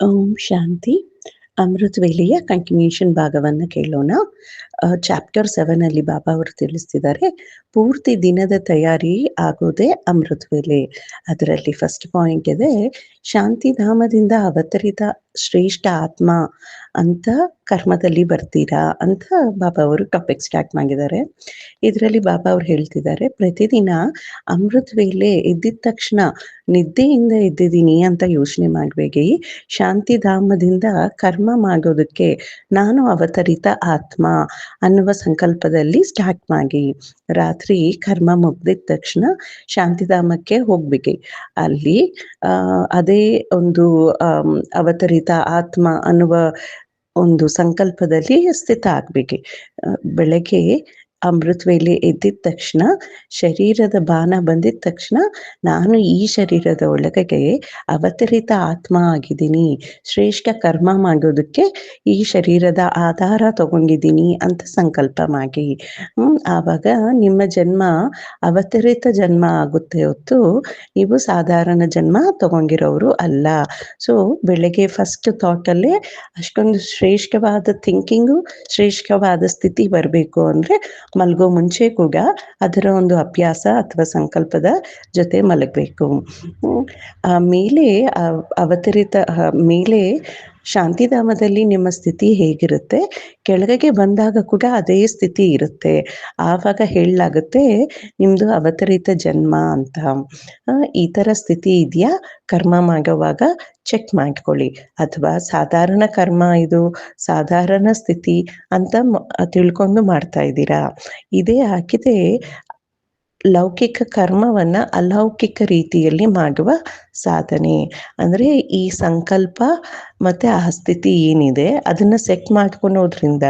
ಓಂ ಶಾಂತಿ Amrit ವೇಲೆಯ continuation ಭಾಗವನ್ನ ಕೇಳೋಣ chapter seven ಅಲ್ಲಿ ಬಾಬಾ ಅವರು ತಿಳಿಸ್ತಿದ್ದಾರೆ, ಪೂರ್ತಿ ದಿನದ ತಯಾರಿ ಆಗೋದೇ ಅಮೃತ್ ವೇಲೆ ಅದರಲ್ಲಿ ಫಸ್ಟ್ ಪಾಯಿಂಟ್ ಇದೆ, ಶಾಂತಿಧಾಮದಿಂದ ಅವತರಿತ ಶ್ರೇಷ್ಠ ಆತ್ಮ ಅಂತ ಕರ್ಮದಲ್ಲಿ ಬರ್ತೀರಾ ಅಂತ ಬಾಬಾ ಅವರು ಟಾಪಿಕ್ ಸ್ಟಾರ್ಟ್ ಮಾಡಿದ್ದಾರೆ. ಇದರಲ್ಲಿ ಬಾಬಾ ಅವರು ಹೇಳ್ತಿದ್ದಾರೆ, ಪ್ರತಿದಿನ ಅಮೃತ್ ವೇಲೆ ಎದ್ದಿದ ತಕ್ಷಣ ನಿದ್ದೆಯಿಂದ ಎದ್ದಿದ್ದೀನಿ ಅಂತ ಯೋಚನೆ ಮಾಡ್ಬೇಡಿ. ಶಾಂತಿಧಾಮದಿಂದ ಕರ್ಮ ಮಾಡೋದಕ್ಕೆ ನಾನು ಅವತರಿತ ಆತ್ಮ. ಅನ್ನುವ ಸಂಕಲ್ಪದಲ್ಲಿ ಸ್ಟಾರ್ಟ್ ಮಾಡಿ. ರಾತ್ರಿ ಕರ್ಮ ಮುಗ್ದಿದ ತಕ್ಷಣ ಶಾಂತಿಧಾಮಕ್ಕೆ ಹೋಗ್ಬೇಡಿ. ಅಲ್ಲಿ ಅದೇ ಒಂದು ಅವತರಿತ ಆತ್ಮ ಅನ್ನುವ ಒಂದು ಸಂಕಲ್ಪದಲ್ಲಿ ಸ್ಥಿತ ಆಗ್ಬೇಡಿ. ಬೆಳಗ್ಗೆ ಅಮೃತ್ ವೇಳೆ ಎದ್ದಿದ ತಕ್ಷಣ, ಶರೀರದ ಬಾನ ಬಂದಿದ ತಕ್ಷಣ ನಾನು ಈ ಶರೀರದ ಒಳಗೆ ಅವತರಿತ ಆತ್ಮ ಆಗಿದ್ದೀನಿ. ಶ್ರೇಷ್ಠ ಕರ್ಮ ಮಾಡೋದಕ್ಕೆ ಈ ಶರೀರದ ಆಧಾರ ತಗೊಂಡಿದ್ದೀನಿ ಅಂತ ಸಂಕಲ್ಪ ಮಾಡಿ. ಆವಾಗ ನಿಮ್ಮ ಜನ್ಮ ಅವತರಿತ ಜನ್ಮ ಆಗುತ್ತೆ ಹೊತ್ತು ನೀವು ಸಾಧಾರಣ ಜನ್ಮ ತಗೊಂಡಿರೋರು ಅಲ್ಲ. ಸೊ ಬೆಳಗ್ಗೆ ಫಸ್ಟ್ ಥಾಟಲ್ಲೇ ಅಷ್ಟೊಂದು ಶ್ರೇಷ್ಠವಾದ ಥಿಂಕಿಂಗು ಶ್ರೇಷ್ಠವಾದ ಸ್ಥಿತಿ ಬರಬೇಕು ಅಂದ್ರೆ ಮಲ್ಗೋ ಮುಂಚೆ ಕೂಡ ಅದರ ಒಂದು ಅಭ್ಯಾಸ ಅಥವಾ ಸಂಕಲ್ಪದ ಜೊತೆ ಮಲಗಬೇಕು. ಮೇಲೆ ಆ- ಅವತರಿತ ಮೇಲೆ ಶಾಂತಿಧಾಮದಲ್ಲಿ ನಿಮ್ಮ ಸ್ಥಿತಿ ಹೇಗಿರುತ್ತೆ? ಕೆಳಗೆ ಬಂದಾಗ ಕೂಡ ಅದೇ ಸ್ಥಿತಿ ಇರುತ್ತೆ. ಆವಾಗ ಹೇಳಲಾಗುತ್ತೆ, ನಿಮ್ದು ಅವತರಿತ ಜನ್ಮ ಅಂತ. ಈ ತರ ಸ್ಥಿತಿ ಇದೆಯಾ? ಕರ್ಮ ಮಾಡುವಾಗ ಚೆಕ್ ಮಾಡ್ಕೊಳ್ಳಿ. ಅಥವಾ ಸಾಧಾರಣ ಕರ್ಮ ಇದು? ಸಾಧಾರಣ ಸ್ಥಿತಿ ಅಂತ ತಿಳ್ಕೊಂಡು ಮಾಡ್ತಾ ಇದ್ದೀರಾ? ಇದೇ ಹಾಕಿದೆ ಲೌಕಿಕ ಕರ್ಮವನ್ನ ಅಲೌಕಿಕ ರೀತಿಯಲ್ಲಿ ಮಾಡುವ ಸಾಧನೆ. ಅಂದ್ರೆ ಈ ಸಂಕಲ್ಪ ಮತ್ತೆ ಆ ಸ್ಥಿತಿ ಏನಿದೆ ಅದನ್ನ ಸೆಟ್ ಮಾಡ್ಕೊಳೋದ್ರಿಂದ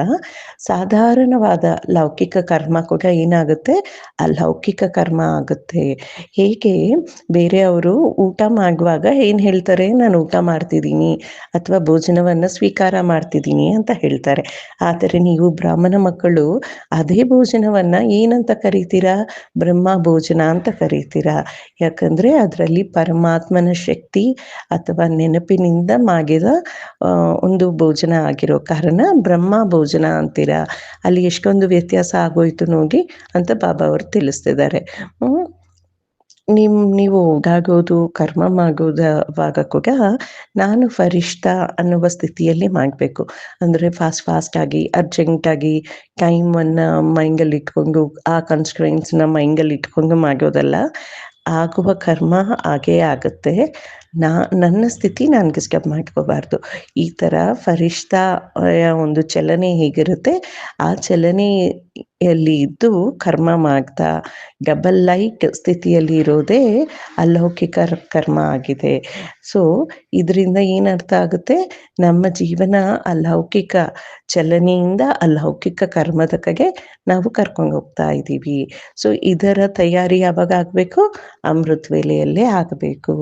ಸಾಧಾರಣವಾದ ಲೌಕಿಕ ಕರ್ಮ ಕೂಡ ಏನಾಗುತ್ತೆ? ಅಲೌಕಿಕ ಕರ್ಮ ಆಗುತ್ತೆ. ಹೇಗೆ? ಬೇರೆಯವರು ಊಟ ಮಾಡುವಾಗ ಏನ್ ಹೇಳ್ತಾರೆ? ನಾನು ಊಟ ಮಾಡ್ತಿದ್ದೀನಿ ಅಥವಾ ಭೋಜನವನ್ನ ಸ್ವೀಕಾರ ಮಾಡ್ತಿದ್ದೀನಿ ಅಂತ ಹೇಳ್ತಾರೆ. ಆದರೆ ನೀವು ಬ್ರಾಹ್ಮಣ ಮಕ್ಕಳು ಅದೇ ಭೋಜನವನ್ನ ಏನಂತ ಕರಿತೀರಾ? ಬ್ರಹ್ಮ ಭೋಜನ ಅಂತ ಕರಿತೀರಾ? ಯಾಕಂದ್ರೆ ಅದರಲ್ಲಿ ಪರಮಾತ್ಮನ ಶಕ್ತಿ ಅಥವಾ ನೆನಪಿನಿಂದ ಮಾಡಿದ ಆ, ಒಂದು ಭೋಜನ ಆಗಿರೋ ಕಾರಣ ಬ್ರಹ್ಮ ಭೋಜನ ಅಂತೀರಾ. ಅಲ್ಲಿ ಎಷ್ಟೊಂದು ವ್ಯತ್ಯಾಸ ಆಗೋಯ್ತು ನೋಡಿ ಅಂತ ಬಾಬಾ ಅವರು ತಿಳಿಸ್ತಿದ್ದಾರೆ. ನಿಮ್, ನೀವು ಓಡಾಡೋದು ಕರ್ಮ ಮಾಡೋದವಾಗ ಕೂಡ ನಾನು ಫರಿಷ್ಠ ಅನ್ನುವ ಸ್ಥಿತಿಯಲ್ಲಿ ಮಾಡಬೇಕು. ಅಂದ್ರೆ ಫಾಸ್ಟ್ ಫಾಸ್ಟ್ ಆಗಿ ಅರ್ಜೆಂಟ್ ಆಗಿ ಟೈಮನ್ನು ಮೈಂಡಲ್ಲಿ ಇಟ್ಕೊಂಡು ಆ ಕನ್ಸ್ಟ್ರೆಂಟ್ಸ್ನ ಮೈಂಡಲ್ಲಿ ಇಟ್ಕೊಂಡು ಮಾಡೋದಲ್ಲ ಆಗುವ ಕರ್ಮ ಹಾಗೇ ಆಗುತ್ತೆ. ನಾ, ನನ್ನ ಸ್ಥಿತಿ ನಾನು ಡಿಸ್ಟರ್ಬ್ ಮಾಡ್ಕೋಬಾರ್ದು. ಈ ಥರ ಫರಿಷ್ಠ ಒಂದು ಚಲನೆ ಹೇಗಿರುತ್ತೆ? ಆ ಚಲನೆಯಲ್ಲಿ ಇದ್ದು ಕರ್ಮ ಮಾಡ್ತಾ, ಡಬಲ್ ಲೈಟ್ ಸ್ಥಿತಿಯಲ್ಲಿ ಇರೋದೇ ಅಲೌಕಿಕ ಕರ್ಮ ಆಗಿದೆ. ಸೊ, ಇದರಿಂದ ಏನರ್ಥ ಆಗುತ್ತೆ? ನಮ್ಮ ಜೀವನ ಅಲೌಕಿಕ ಚಲನೆಯಿಂದ ಅಲೌಕಿಕ ಕರ್ಮದ ಕಗೆ ನಾವು ಕರ್ಕೊಂಡು ಹೋಗ್ತಾ ಇದ್ದೀವಿ. ಸೊ, ಇದರ ತಯಾರಿ ಯಾವಾಗ ಆಗಬೇಕು? ಅಮೃತ್ ವೇಲೆಯಲ್ಲೇ ಆಗಬೇಕು.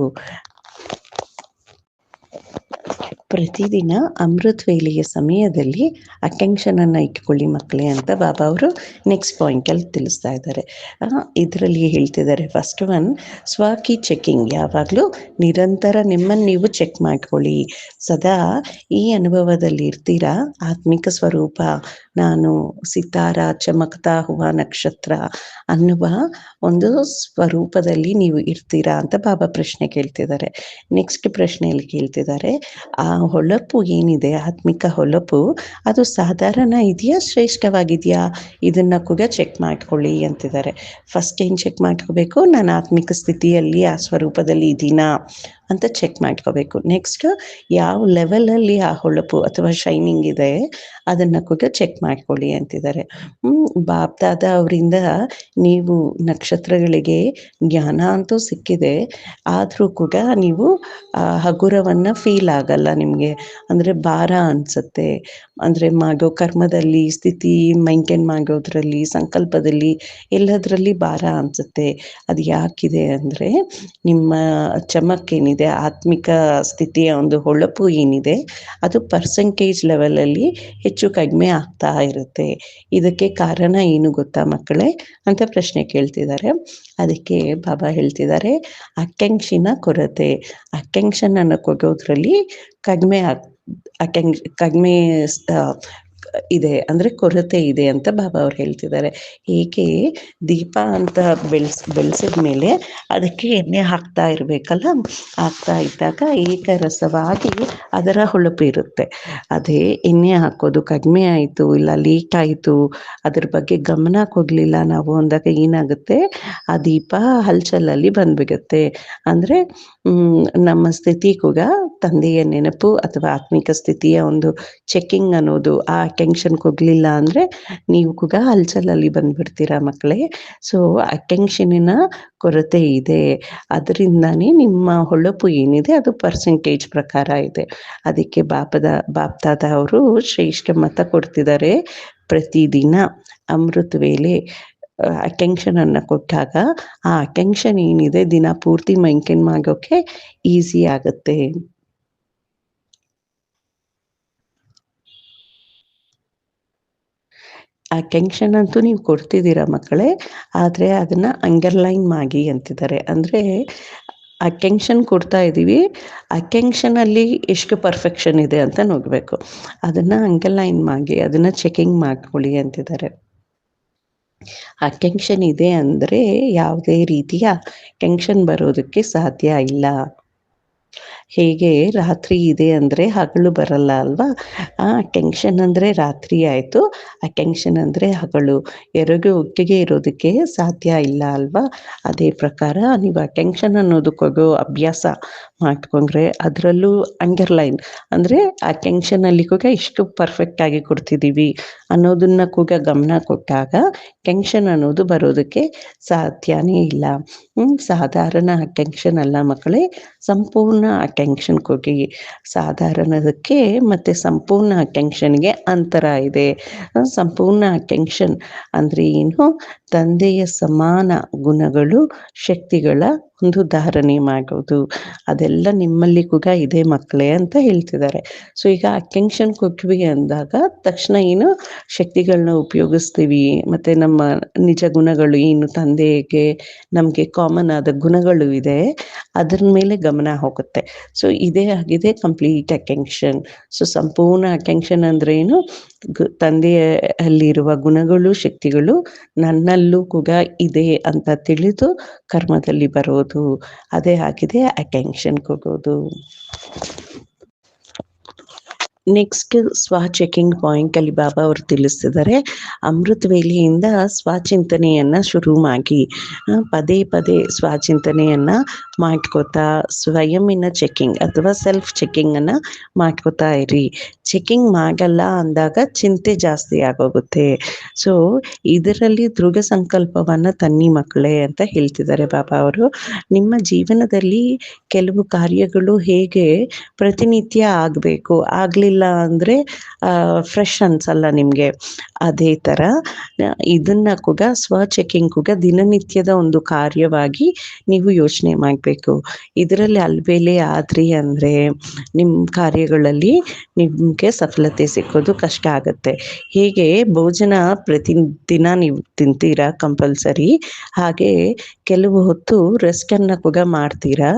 ಪ್ರತಿದಿನ ಅಮೃತ್ ವೇಳೆಯ ಸಮಯದಲ್ಲಿ ಅಟೆನ್ಷನನ್ನು ಇಟ್ಕೊಳ್ಳಿ ಮಕ್ಕಳೇ ಅಂತ ಬಾಬಾ ಅವರು ನೆಕ್ಸ್ಟ್ ಪಾಯಿಂಟ್ ಅಲ್ಲಿ ತಿಳಿಸ್ತಾ ಇದ್ದಾರೆ. ಇದರಲ್ಲಿ ಹೇಳ್ತಿದ್ದಾರೆ. ಫಸ್ಟ್ ಒನ್ ಸ್ವಾಕಿ ಚೆಕಿಂಗ್ ಯಾವಾಗಲೂ ನಿರಂತರ ನಿಮ್ಮನ್ನು ನೀವು ಚೆಕ್ ಮಾಡ್ಕೊಳ್ಳಿ. ಸದಾ ಈ ಅನುಭವದಲ್ಲಿ ಇರ್ತೀರಾ? ಆತ್ಮಿಕ ಸ್ವರೂಪ, ನಾನು ಸಿತಾರ, ಚಮಕ್ತಾ ಹೂವ ನಕ್ಷತ್ರ ಅನ್ನುವ ಒಂದು ಸ್ವರೂಪದಲ್ಲಿ ನೀವು ಇರ್ತೀರಾ ಅಂತ ಬಾಬಾ ಪ್ರಶ್ನೆ ಕೇಳ್ತಿದ್ದಾರೆ. ನೆಕ್ಸ್ಟ್ ಪ್ರಶ್ನೆಯಲ್ಲಿ ಕೇಳ್ತಿದ್ದಾರೆ. ಆ ಹೊಳಪು ಏನಿದೆ, ಆತ್ಮಿಕ ಹೊಳಪು, ಅದು ಸಾಧಾರಣ ಇದೆಯಾ, ಶ್ರೇಷ್ಠವಾಗಿದೆಯಾ? ಇದನ್ನ ಕೂಡ ಚೆಕ್ ಮಾಡ್ಕೊಳ್ಳಿ ಅಂತಿದ್ದಾರೆ. ಫಸ್ಟ್ ಏನು ಚೆಕ್ ಮಾಡ್ಕೋಬೇಕು? ನಾನು ಆತ್ಮಿಕ ಸ್ಥಿತಿಯಲ್ಲಿ ಆ ಸ್ವರೂಪದಲ್ಲಿ ಇದೀನಾ ಅಂತ ಚೆಕ್ ಮಾಡ್ಕೋಬೇಕು. ನೆಕ್ಸ್ಟ್ ಯಾವ ಲೆವೆಲಲ್ಲಿ ಆ ಹೊಳಪು ಅಥವಾ ಶೈನಿಂಗ್ ಇದೆ, ಅದನ್ನ ಕೂಡ ಚೆಕ್ ಮಾಡ್ಕೊಳ್ಳಿ ಅಂತಿದ್ದಾರೆ. ಹ್ಮ್ ಬಾಪ್ದಾದ ಅವರಿಂದ ನೀವು ನಕ್ಷತ್ರಗಳಿಗೆ ಜ್ಞಾನ ಅಂತೂ ಸಿಕ್ಕಿದೆ. ಆದ್ರೂ ಕೂಡ ನೀವು ಹಗುರವನ್ನ ಫೀಲ್ ಆಗಲ್ಲ ನಿಮ್ಗೆ. ಅಂದ್ರೆ ಭಾರ ಅನ್ಸುತ್ತೆ. ಅಂದ್ರೆ ಮಾಡೋ ಕರ್ಮದಲ್ಲಿ, ಸ್ಥಿತಿ ಮೈಂಟೈನ್ ಮಾಡೋದ್ರಲ್ಲಿ, ಸಂಕಲ್ಪದಲ್ಲಿ ಎಲ್ಲದರಲ್ಲಿ ಭಾರ ಅನ್ಸುತ್ತೆ. ಅದು ಯಾಕಿದೆ ಅಂದ್ರೆ ನಿಮ್ಮ ಚಮಕ್ ಏನಿದೆ, ಆತ್ಮಿಕ ಸ್ಥಿತಿಯ ಒಂದು ಹೊಳಪು ಏನಿದೆ, ಅದು ಪರ್ಸೆಂಟೇಜ್ ಲೆವೆಲಲ್ಲಿ ಹೆಚ್ಚು ಕಡಿಮೆ ಆಗ್ತಾ ಇರುತ್ತೆ. ಇದಕ್ಕೆ ಕಾರಣ ಏನು ಗೊತ್ತಾ ಮಕ್ಕಳೇ? ಅಂತ ಪ್ರಶ್ನೆ ಕೇಳ್ತಿದ್ದಾರೆ. ಅದಕ್ಕೆ ಬಾಬಾ ಹೇಳ್ತಿದ್ದಾರೆ ಆಕಾಂಕ್ಷಿನ ಕೊರತೆ. ಆಕಾಂಕ್ಷನನ್ನು ಕೊಡೋದ್ರಲ್ಲಿ ಕಡಿಮೆ ಆಗ್ ಆಕಾಂಕ್ಷ ಕಡಿಮೆ ಇದೆ ಅಂದ್ರೆ ಕೊರತೆ ಇದೆ ಅಂತ ಬಾಬಾ ಅವ್ರು ಹೇಳ್ತಿದ್ದಾರೆ. ಏಕೆ? ದೀಪ ಅಂತ ಬೆಳೆಸ್, ಬೆಳೆಸಿದ ಮೇಲೆ ಅದಕ್ಕೆ ಎಣ್ಣೆ ಹಾಕ್ತಾ ಇರಬೇಕಲ್ಲ? ಹಾಕ್ತಾ ಇದ್ದಾಗ ಏಕರಸವಾಗಿ ಅದರ ಹೊಳಪು ಇರುತ್ತೆ. ಅದೇ ಎಣ್ಣೆ ಹಾಕೋದು ಕಡಿಮೆ ಆಯಿತು, ಇಲ್ಲ ಲೀಕ್ ಆಯಿತು, ಅದ್ರ ಬಗ್ಗೆ ಗಮನ ಕೊಡಲಿಲ್ಲ ನಾವು ಅಂದಾಗ ಏನಾಗುತ್ತೆ? ಆ ದೀಪ ಹಲ್ಚಲಲ್ಲಿ ಬಂದ್ಬಿಡುತ್ತೆ. ಅಂದರೆ ನಮ್ಮ ಸ್ಥಿತಿ ಕೂಡ ತಂದೆಯ ನೆನಪು ಅಥವಾ ಆತ್ಮಿಕ ಸ್ಥಿತಿಯ ಒಂದು ಚೆಕ್ಕಿಂಗ್ ಅನ್ನೋದು ಆ ಟೆನ್ಷನ್ ಕೊಡ್ಲಿಲ್ಲ ಅಂದ್ರೆ ನೀವು ಕೂಡ ಹಲ್ಚಲಲ್ಲಿ ಬಂದ್ಬಿಡ್ತೀರಾ ಮಕ್ಕಳೇ. ಸೊ ಅಟೆನ್ಷನಿನ ಕೊರತೆ ಇದೆ. ಅದರಿಂದಾನೇ ನಿಮ್ಮ ಹೊಳಪು ಏನಿದೆ ಅದು ಪರ್ಸೆಂಟೇಜ್ ಪ್ರಕಾರ ಇದೆ. ಅದಕ್ಕೆ ಬಾಪದ ಬಾಪ್ತಾದ ಅವರು ಶ್ರೇಷ್ಠ ಮತ ಕೊಡ್ತಿದ್ದಾರೆ ಪ್ರತಿದಿನ ಅಮೃತ್ ವೇಳೆ. ಅಟೆನ್ಷನ್ ಅನ್ನ ಕೊಟ್ಟಾಗ ಆ ಅಟೆನ್ಷನ್ ಏನಿದೆ ದಿನ ಪೂರ್ತಿ ಮೈಂಟೈನ್ ಮಾಡೋಕೆ ಈಸಿ ಆಗುತ್ತೆ. ಆ ಟೆನ್ಷನ್ ಅಂತೂ ನೀವು ಕೊಡ್ತಿದ್ದೀರಾ ಮಕ್ಕಳೇ? ಆದರೆ ಅದನ್ನ ಅಂಡರ್ಲೈನ್ ಮಾಡಿ ಅಂತಿದ್ದಾರೆ. ಅಂದರೆ ಆ ಟೆನ್ಷನ್ ಕೊಡ್ತಾ ಇದ್ದೀವಿ ಆ ಟೆನ್ಷನಲ್ಲಿ ಎಷ್ಟು ಪರ್ಫೆಕ್ಷನ್ ಇದೆ ಅಂತ ನೋಡಬೇಕು. ಅದನ್ನು ಅಂಡರ್ಲೈನ್ ಮಾಡಿ, ಅದನ್ನು ಚೆಕಿಂಗ್ ಮಾಡ್ಕೊಳ್ಳಿ ಅಂತಿದ್ದಾರೆ. ಆ ಟೆನ್ಷನ್ ಇದೆ ಅಂದರೆ ಯಾವುದೇ ರೀತಿಯ ಟೆನ್ಷನ್ ಬರೋದಕ್ಕೆ ಸಾಧ್ಯ ಇಲ್ಲ. ಹೇಗೆ ರಾತ್ರಿ ಇದೆ ಅಂದರೆ ಹಗಲು ಬರಲ್ಲ ಅಲ್ವಾ? ಆ ಟೆನ್ಷನ್ ಅಂದರೆ ರಾತ್ರಿ ಆಯಿತು. ಆ ಟೆನ್ಷನ್ ಅಂದರೆ ಹಗಲು. ಎರಗು ಒಟ್ಟಿಗೆ ಇರೋದಕ್ಕೆ ಸಾಧ್ಯ ಇಲ್ಲ ಅಲ್ವಾ? ಅದೇ ಪ್ರಕಾರ ನೀವು ಆ ಟೆನ್ಷನ್ ಅನ್ನೋದಕ್ಕೋಗೋ ಅಭ್ಯಾಸ ಮಾಡ್ಕೊಂಡ್ರೆ ಅದರಲ್ಲೂ ಅಂಡರ್ಲೈನ್ ಅಂದರೆ ಆ ಟೆನ್ಷನಲ್ಲಿ ಕೂಡ ಇಷ್ಟು ಪರ್ಫೆಕ್ಟ್ ಆಗಿ ಕೊಡ್ತಿದ್ದೀವಿ ಅನ್ನೋದನ್ನ ಕೂಡ ಗಮನ ಕೊಟ್ಟಾಗ ಟೆನ್ಷನ್ ಅನ್ನೋದು ಬರೋದಕ್ಕೆ ಸಾಧ್ಯನೇ ಇಲ್ಲ. ಸಾಧಾರಣ ಟೆನ್ಷನ್ ಅಲ್ಲ ಮಕ್ಕಳೇ. ಸಂಪೂರ್ಣ ಅಟೆನ್ಷನ್ ಕೊಡಿ ಸಾಧಾರಣದಕ್ಕೆ ಮತ್ತೆ ಸಂಪೂರ್ಣ ಅಟೆನ್ಷನ್ಗೆ ಅಂತರ ಇದೆ. ಸಂಪೂರ್ಣ ಅಟೆನ್ಷನ್ ಅಂದ್ರೆ ಏನು? ತಂದೆಯ ಸಮಾನ ಗುಣಗಳು, ಶಕ್ತಿಗಳ ಒಂದು ಧಾರಣೆ ಮಾಡೋದು ಅದೆಲ್ಲ ನಿಮ್ಮಲ್ಲಿ ಕೂಡ ಇದೆ ಮಕ್ಕಳೇ ಅಂತ ಹೇಳ್ತಿದ್ದಾರೆ. ಸೊ ಈಗ ಅಟೆನ್ಷನ್ ಕೊಟ್ವಿ ಅಂದಾಗ ತಕ್ಷಣ ಏನು ಶಕ್ತಿಗಳನ್ನ ಉಪಯೋಗಿಸ್ತೀವಿ, ಮತ್ತೆ ನಮ್ಮ ನಿಜ ಗುಣಗಳು ಏನು ತಂದೆಗೆ ನಮಗೆ ಕಾಮನ್ ಆದ ಗುಣಗಳು ಇದೆ, ಅದ್ರ ಮೇಲೆ ಗಮನ ಹೋಗುತ್ತೆ. ಸೊ ಇದೇ ಆಗಿದೆ ಕಂಪ್ಲೀಟ್ ಅಟೆನ್ಷನ್ ಸೊ ಸಂಪೂರ್ಣ ಅಟೆನ್ಷನ್ ಅಂದ್ರೆ ಏನು? ತಂದೆಯಲ್ಲಿರುವ ಗುಣಗಳು, ಶಕ್ತಿಗಳು ನನ್ನಲ್ಲೂ ಕೂಡ ಇದೆ ಅಂತ ತಿಳಿದು ಕರ್ಮದಲ್ಲಿ ಬರೋದು. ಅದೇ ಆಗಿದೆ ಅಟೆನ್ಷನ್ ಕೊಡೋದು. ನೆಕ್ಸ್ಟ್ ಸ್ವ ಚೆಕಿಂಗ್ ಪಾಯಿಂಟ್ ಅಲ್ಲಿ ಬಾಬಾ ಅವರು ತಿಳಿಸ್ತಿದ್ದಾರೆ ಅಮೃತ ವೇಲೆಯಿಂದ ಸ್ವಚಿಂತನೆಯನ್ನ ಶುರು ಮಾಡಿ. ಪದೇ ಪದೇ ಸ್ವಚಿಂತನೆಯನ್ನ ಮಾಡ್ಕೋತಾ ಸ್ವಯಂನ ಚೆಕಿಂಗ್ ಅಥವಾ ಸೆಲ್ಫ್ ಚೆಕಿಂಗ್ ಅನ್ನ ಮಾಡ್ಕೋತಾ ಇರಿ. ಚೆಕಿಂಗ್ ಮಾಡಲ್ಲ ಅಂದಾಗ ಚಿಂತೆ ಜಾಸ್ತಿ ಆಗೋಗುತ್ತೆ. ಸೊ ಇದರಲ್ಲಿ ದೃಢ ಸಂಕಲ್ಪವನ್ನ ತನ್ನಿ ಮಕ್ಕಳೇ ಅಂತ ಹೇಳ್ತಿದ್ದಾರೆ ಬಾಬಾ ಅವರು. ನಿಮ್ಮ ಜೀವನದಲ್ಲಿ ಕೆಲವು ಕಾರ್ಯಗಳು ಹೇಗೆ ಪ್ರತಿನಿತ್ಯ ಆಗಬೇಕು, ಆಗ್ಲಿಲ್ಲ ಅಂದ್ರೆ ಫ್ರೆಶ್ ಅನ್ಸಲ್ಲ ನಿಮ್ಗೆ ಅದೇ ತರ. ಇದನ್ನ ಕೂಡ ಸ್ವ ಚೆಕಿಂಗ್ ಕೂಡ ದಿನನಿತ್ಯದ ಒಂದು ಕಾರ್ಯವಾಗಿ ನೀವು ಯೋಚನೆ ಮಾಡಬೇಕು. ಇದರಲ್ಲಿ ಅಲ್ಬೇಲೆ ಆದ್ರಿ ಅಂದ್ರೆ ನಿಮ್ಮ ಕಾರ್ಯಗಳಲ್ಲಿ ನಿಮ್ಗೆ ಸಫಲತೆ ಸಿಕ್ಕೋದು ಕಷ್ಟ ಆಗತ್ತೆ. ಹೀಗೆ ಭೋಜನ ಪ್ರತಿ ದಿನ ನೀವು ತಿಂತೀರಾ ಕಂಪಲ್ಸರಿ ಹಾಗೆ ಕೆಲವು ಹೊತ್ತು ರೆಸ್ಟನ್ನು ಕೂಡ ಮಾಡ್ತೀರಾ?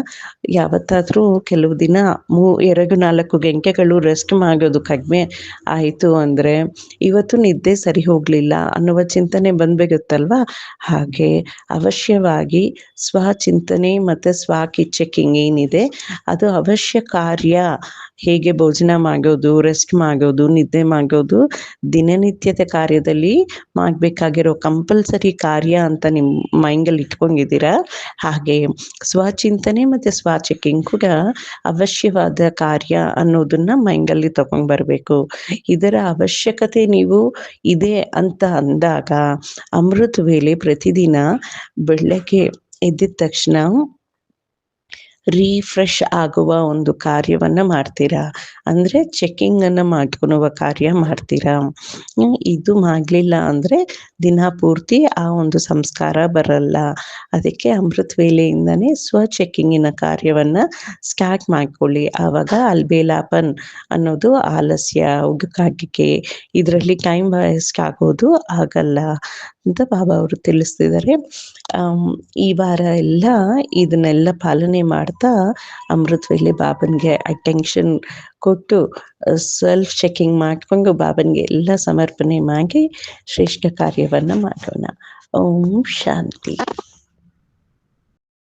ಯಾವತ್ತಾದ್ರೂ ಕೆಲವು ದಿನ ಮೂ, ಎರಡು ನಾಲ್ಕು ಗಂಟೆಗಳು ರೆಸ್ಟ್ ಮಾಡೋದು ಕಡಿಮೆ ಆಯಿತು ಅಂದರೆ ಇವತ್ತು ನಿದ್ದೆ ಸರಿ ಹೋಗಲಿಲ್ಲ ಅನ್ನುವ ಚಿಂತನೆ ಬಂದ್ಬಿಡುತ್ತಲ್ವಾ? ಹಾಗೆ ಅವಶ್ಯವಾಗಿ ಸ್ವಚಿಂತನೆ ಮತ್ತು ಸ್ವ ಚೆಕಿಂಗ್ ಏನಿದೆ, ಅದು ಅವಶ್ಯ ಕಾರ್ಯ ಹೇಗೆ ಭೋಜನ ಮಾಡೋದು ರೆಸ್ಟ್ ಮಾಡೋದು ನಿದ್ದೆ ಮಾಡೋದು ದಿನನಿತ್ಯದ ಕಾರ್ಯದಲ್ಲಿ ಮಾಡಬೇಕಾಗಿರೋ ಕಂಪಲ್ಸರಿ ಕಾರ್ಯ ಅಂತ ನಿಮ್ಮ ಮೈಂಡಲ್ಲಿ ಇಟ್ಕೊಂಡಿದ್ದೀರಾ? ಹಾಗೆ ಸ್ವಚಿಂತನೆ ಮತ್ತು ಸ್ವ ಚೆಕಿಂಗ್ ಕೂಡ ಅವಶ್ಯವಾದ ಕಾರ್ಯ ಅನ್ನೋದನ್ನ ಮೈಂಡಲ್ಲಿ ತಗೊಂಡ್ ಬರಬೇಕು. ಇದರ ಅವಶ್ಯಕತೆ ನೀವು ಇದೆ ಅಂತ ಅಂದಾಗ ಅಮೃತ ವೇಳೆ ಪ್ರತಿದಿನ ಬೆಳಗ್ಗೆ ಎದ್ದಿದ ತಕ್ಷಣ ರೀಫ್ರೆಶ್ ಆಗುವ ಒಂದು ಕಾರ್ಯವನ್ನು ಮಾಡ್ತೀರಾ? ಅಂದರೆ ಚೆಕ್ಕಿಂಗನ್ನು ಅನ್ನ ಮಾಡ್ಕೊಳುವ ಕಾರ್ಯ ಮಾಡ್ತೀರಾ? ಇದು ಮಾಡಲಿಲ್ಲ ಅಂದರೆ ದಿನ ಪೂರ್ತಿ ಆ ಒಂದು ಸಂಸ್ಕಾರ ಬರಲ್ಲ. ಅದಕ್ಕೆ ಅಮೃತ ವೇಳೆಯಿಂದನೇ ಸ್ವ ಚೆಕ್ಕಿಂಗಿನ ಕಾರ್ಯವನ್ನು ಸ್ಟಾರ್ಟ್ ಮಾಡ್ಕೊಳ್ಳಿ. ಆವಾಗ ಅಲ್ಬೇಲಾಪನ್ ಅನ್ನೋದು ಆಲಸ್ಯ ಉಗುಕಾಟಿಕೆ ಇದರಲ್ಲಿ ಟೈಮ್ ವೇಸ್ಟ್ ಆಗೋದು ಆಗಲ್ಲ. ಅಂತ ಬಾಬಾ ಅವರು ತಿಳಿಸ್ತಿದ್ದಾರೆ ಈ ವಾರ ಎಲ್ಲ ಇದನ್ನೆಲ್ಲ ಪಾಲನೆ ಮಾಡ್ತಾ ಅಮೃತ್ ವೇಳೆ ಬಾಬನ್ಗೆ ಅಟೆನ್ಷನ್ ಕೊಟ್ಟು ಸೆಲ್ಫ್ ಚೆಕಿಂಗ್ ಮಾಡ್ಕೊಂಡು ಬಾಬನ್ಗೆ ಎಲ್ಲ ಸಮರ್ಪಣೆ ಮಾಡಿ ಶ್ರೇಷ್ಠ ಕಾರ್ಯವನ್ನ ಮಾಡೋಣ. ಓಂ ಶಾಂತಿ.